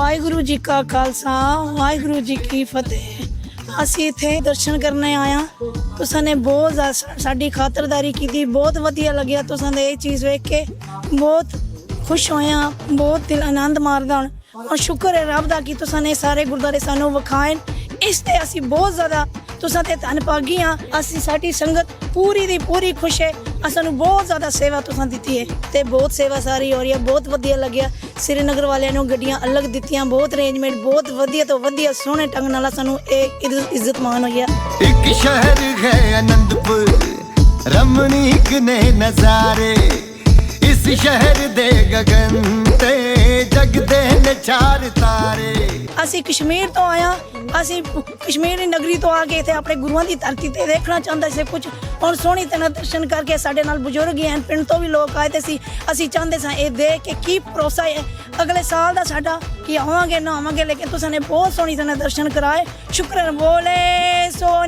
ਵਾਹਿਗੁਰੂ ਜੀ ਕਾ ਖਾਲਸਾ, ਵਾਹਿਗੁਰੂ ਜੀ ਕੀ ਫਤਿਹ। ਅਸੀਂ ਇੱਥੇ ਦਰਸ਼ਨ ਕਰਨੇ ਆਇਆ ਤੁਸਾਂ ਨੇ ਬਹੁਤ ਜ਼ਿਆਦਾ ਸਾਡੀ ਖਾਤਰਦਾਰੀ ਕੀਤੀ, ਬਹੁਤ ਵਧੀਆ ਲੱਗਿਆ ਤੁਸਾਂ ਦੇ ਇਹ ਚੀਜ਼ ਵੇਖ ਕੇ। ਬਹੁਤ ਖੁਸ਼ ਹੋਇਆ ਬਹੁਤ ਦਿਲ ਆਨੰਦ ਮਾਰਦਾ ਹੁਣ। ਔਰ ਸ਼ੁਕਰ ਹੈ ਰੱਬ ਦਾ ਕਿ ਤੁਸਾਂ ਨੇ ਸਾਰੇ ਗੁਰਦਾਰੇ ਸਾਨੂੰ ਵਿਖਾਏ। ਇਸ ਤੇ ਅਸੀਂ ਬਹੁਤ ਜ਼ਿਆਦਾ, ਤੁਸਾਂ ਤੇ ਧੰਨ ਪਾਗੀ ਹਾਂ। ਅਸੀਂ ਸਾਡੀ ਸੰਗਤ ਪੂਰੀ ਦੀ ਪੂਰੀ ਖੁਸ਼ ਹੈ। ਅਸਾਂ ਸਾਨੂੰ ਬਹੁਤ ਜ਼ਿਆਦਾ ਸੇਵਾ ਤੁਸਾਂ ਦਿੱਤੀ ਹੈ ਤੇ ਬਹੁਤ ਸੇਵਾ ਸਾਰੀ ਹੋ ਰਹੀ ਹੈ, ਬਹੁਤ ਵਧੀਆ ਲੱਗਿਆ। ਸ੍ਰੀਨਗਰ ਵਾਲਿਆਂ ਨੂੰ ਗੱਡੀਆਂ ਅਲੱਗ ਦਿੱਤੀਆਂ, ਬਹੁਤ ਅਰੇਂਜਮੈਂਟ ਬਹੁਤ ਵਧੀਆ ਤੋਂ ਵਧੀਆ ਸੋਹਣੇ ਢੰਗ ਨਾਲ ਸਾਨੂੰ ਇਹ ਇੱਜ਼ਤ- ਇੱਜ਼ਤ ਹੋਈ ਹੈ। ਇੱਕ ਸ਼ਹਿਰ ਹੈ ਅਨੰਦਪੁਰ ਰਮਣੀਕ ਨੇ ਨਜ਼ਾਰੇ। ਇਸ ਸ਼ਹਿਰ ਦੇ ਗਗਨ ਤੇ ਜਗਦੇ ਨੇ ਚਾਰ ਤਾਰੇ। ਅਸੀਂ ਕਸ਼ਮੀਰ ਤੋਂ ਆਇਆ ਅਸੀਂ ਕਸ਼ਮੀਰ ਦੀ ਨਗਰੀ ਤੋਂ ਆ ਕੇ ਇੱਥੇ ਆਪਣੇ ਗੁਰੂਆਂ ਦੀ ਧਰਤੀ ਤੇ ਦੇਖਣਾ ਚਾਹੁੰਦੇ ਸੀ। ਕੁਝ ਹੁਣ ਸੋਹਣੀ ਤਰ੍ਹਾਂ ਦਰਸ਼ਨ ਕਰਕੇ ਸਾਡੇ ਨਾਲ ਬਜ਼ੁਰਗ ਹੀ ਹਨ। ਪਿੰਡ ਤੋਂ ਵੀ ਲੋਕ ਆਏ ਤੇ ਸੀ ਅਸੀਂ ਚਾਹੁੰਦੇ ਸਾਂ ਇਹ ਦੇਖ ਕੇ ਕੀ ਭਰੋਸਾ ਹੈ। ਅਗਲੇ ਸਾਲ ਦਾ ਸਾਡਾ ਕਿ ਆਵਾਂਗੇ, ਨਾ ਆਵਾਂਗੇ, ਲੇਕਿਨ ਤੁਸੀਂ ਨੇ ਬਹੁਤ ਸੋਹਣੀ ਤਰ੍ਹਾਂ ਦਰਸ਼ਨ ਕਰਾਏ। ਸ਼ੁਕਰ ਬੋਲੇ ਸੋ